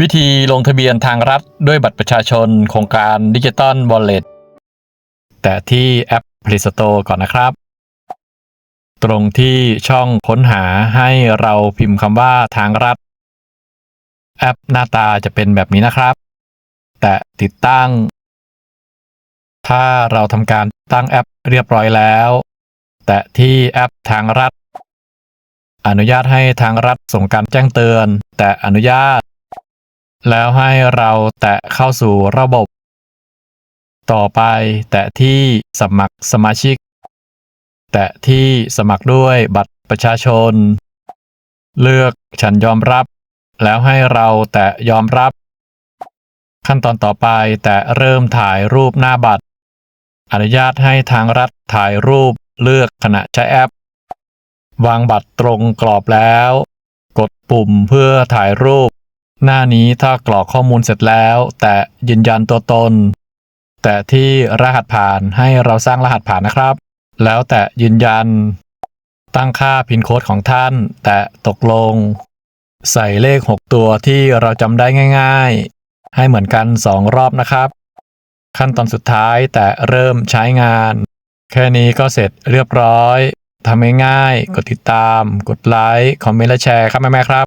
วิธีลงทะเบียนทางรัฐด้วยบัตรประชาชน โครงการดิจิตอลวอลเล็ตแต่ที่แอป Play Store ก่อนนะครับ ตรงที่ช่องค้นหาให้เราพิมพ์คำว่าทางรัฐ แอปหน้าตาจะเป็นแบบนี้นะครับ แต่ติดตั้ง ถ้าเราทำการตั้งแอปเรียบร้อยแล้ว แต่ที่แอปทางรัฐ อนุญาตให้ทางรัฐส่งการแจ้งเตือน แต่อนุญาต แล้วให้เราแตะเข้าสู่ระบบ ต่อไปแตะที่สมัครสมาชิก แตะที่สมัครด้วยบัตรประชาชน เลือกฉันยอมรับ แล้วให้เราแตะยอมรับ ขั้นตอนต่อไปแตะเริ่มถ่ายรูปหน้าบัตร อนุญาตให้ทางรัฐถ่ายรูปเลือกขณะใช้แอป วางบัตรตรงกรอบแล้ว กดปุ่มเพื่อถ่ายรูป หน้านี้ถ้ากรอกข้อมูลเสร็จแล้ว แต่ยืนยันตัวตน แต่ที่รหัสผ่านให้เราสร้างรหัสผ่านนะครับ แล้วแต่ยืนยัน ตั้งค่าพินโค้ดของท่าน แต่ตกลง ใส่เลข 6 ตัวที่เราจำได้ง่าย ๆ ให้เหมือนกัน 2 รอบนะครับ ขั้นตอนสุดท้ายแต่เริ่มใช้งาน แค่นี้ก็เสร็จเรียบร้อยทำง่ายๆกดติดตาม กดไลค์ คอมเมนต์และแชร์ครับแม่ๆครับ